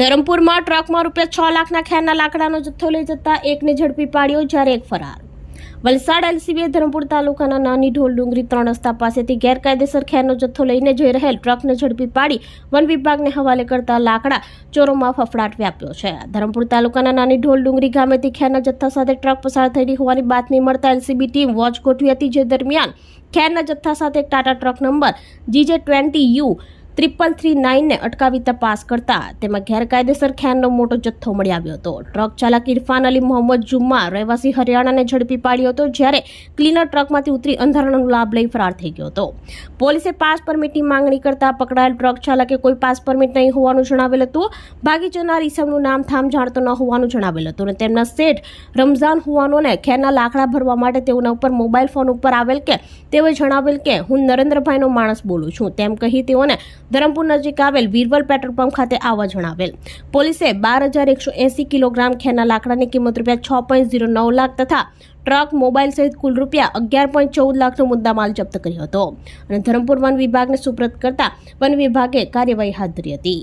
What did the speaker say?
ધરમપુરમાં ટ્રકમાં રૂપિયા છ લાખના ખેરના લાકડાનો જથ્થો લઈ જતા એકને ઝડપી પાડ્યો, જ્યારે એક ફરાર. વલસાડ એલસીબીએ ધરમપુર તાલુકાના નાની ઢોલ ડુંગરી ત્રણ રસ્તા પાસેથી ગેરકાયદેસર ખેરનો જથ્થો લઈને જઈ રહેલ ટ્રકને ઝડપી પાડી વન વિભાગને હવાલે કરતા લાકડા ચોરોમાં ફફડાટ વ્યાપ્યો છે. ધરમપુર તાલુકાના નાની ઢોલ ડુંગરી ગામેથી ખેરના જથ્થા સાથે ટ્રક પસાર થયેલી હોવાની બાતમી મળતા એલસીબી ટીમ વોચ ગોઠવી હતી. જે દરમિયાન ખેરના જથ્થા સાથે Tata truck number GJ twenty U triple three નાઇનને અટકાવી તપાસ કરતા તેમાં ગેરકાયદેસર ખેરનો મોટો જથ્થો મળી આવ્યો હતો. ટ્રક ચાલક ઇરફાન અલી મોહમ્મદ જુમ્મા રહેવાસી હરિયાણાને ઝડપી પાડ્યો હતો, જ્યારે ક્લીનર ટ્રકમાંથી ઉતરી અંધારાનો લાભ લઈ ફરાર થઈ ગયો હતો. પોલીસે પાસ પરમિટની માંગણી કરતા પકડાયેલ ટ્રક ચાલકે કોઈ પાસ પરમિટ નહીં હોવાનું જણાવેલ હતું. ભાગી જનાર ઈસમનું નામ થામ જાણતો ન હોવાનું જણાવેલ હતું અને તેમના શેઠ રમઝાન હુવાનોને ખેરના લાકડા ભરવા માટે તેઓના ઉપર મોબાઈલ ફોન ઉપર આવેલ કે તેઓએ જણાવેલ કે, હું નરેન્દ્રભાઈનો માણસ બોલું છું. તેમ કહી તેઓને ધરમપુર નજીક આવેલ વીરવલ પેટ્રોલ પંપ ખાતે આવવા જણાવેલ. પોલીસે બાર હજાર એકસો એંસી કિલોગ્રામ ખેરના લાકડાની કિંમત રૂપિયા છ પોઈન્ટ ઝીરો નવ લાખ તથા ટ્રક, મોબાઈલ સહિત કુલ રૂપિયા અગિયાર પોઈન્ટ ચૌદ લાખનો મુદ્દામાલ જપ્ત કર્યો હતો. અને ધરમપુર વન વિભાગને સુપ્રત કરતા વન વિભાગે કાર્યવાહી હાથ ધરી હતી.